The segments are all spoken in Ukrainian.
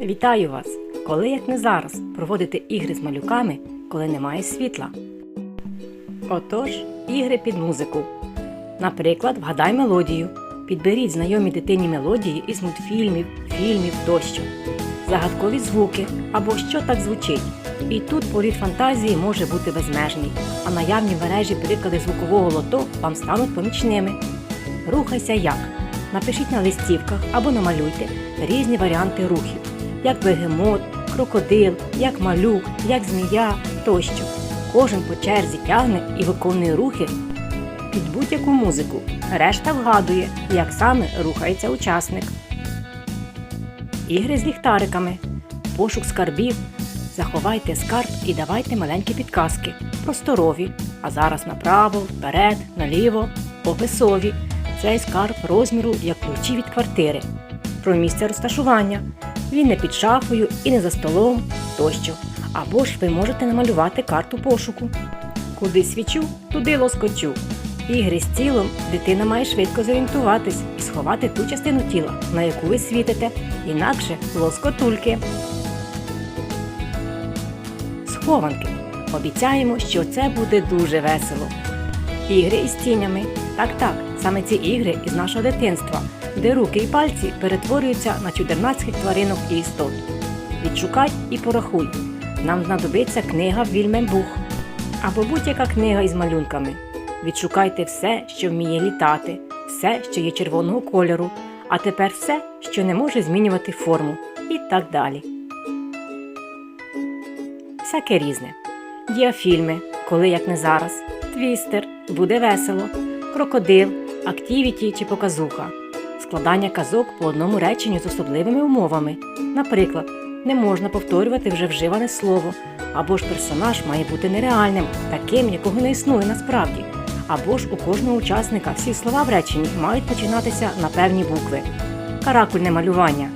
Вітаю вас! Коли як не зараз проводити ігри з малюками, коли немає світла. Отож, ігри під музику. Наприклад, вгадай мелодію. Підберіть знайомі дитині мелодії із мультфільмів, фільмів тощо. Загадкові звуки або що так звучить. І тут політ фантазії може бути безмежний, а наявні мережі приклади звукового лото вам стануть помічними. Рухайся як. Напишіть на листівках або намалюйте різні варіанти рухів, як бегемот, крокодил, як малюк, як змія тощо. Кожен по черзі тягне і виконує рухи під будь-яку музику. Решта вгадує, як саме рухається учасник. Ігри з ліхтариками, пошук скарбів. Заховайте скарб і давайте маленькі підказки. Просторові, а зараз направо, вперед, наліво, описові. Цей скарб розміру як ключі від квартири. Про місце розташування. Він не під шафою і не за столом тощо. Або ж ви можете намалювати карту пошуку. Куди свічу, туди лоскочу. Ігри з тілом дитина має швидко зорієнтуватись і сховати ту частину тіла, на яку ви світите, інакше лоскотульки. Схованки. Обіцяємо, що це буде дуже весело. Ігри із тінями. Так, так, саме ці ігри із нашого дитинства, де руки і пальці перетворюються на чудернацьких тваринок і істот. Відшукай і порахуй. Нам знадобиться книга Вільмембух або будь-яка книга із малюнками. Відшукайте все, що вміє літати, все, що є червоного кольору, а тепер все, що не може змінювати форму, і так далі. Всяке різне. Діафільми, коли як не зараз, твістер, буде весело, крокодил, актівіті чи показуха, складання казок по одному реченню з особливими умовами. Наприклад, не можна повторювати вже вживане слово, або ж персонаж має бути нереальним, таким, якого не існує насправді. Або ж у кожного учасника всі слова в реченні мають починатися на певні букви. Каракульне малювання.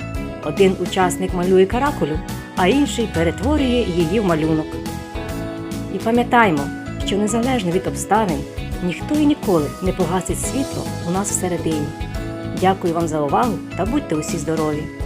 Один учасник малює каракулю, а інший перетворює її в малюнок. І пам'ятаймо, що незалежно від обставин ніхто і ніколи не погасить світло у нас всередині. Дякую вам за увагу та будьте усі здорові!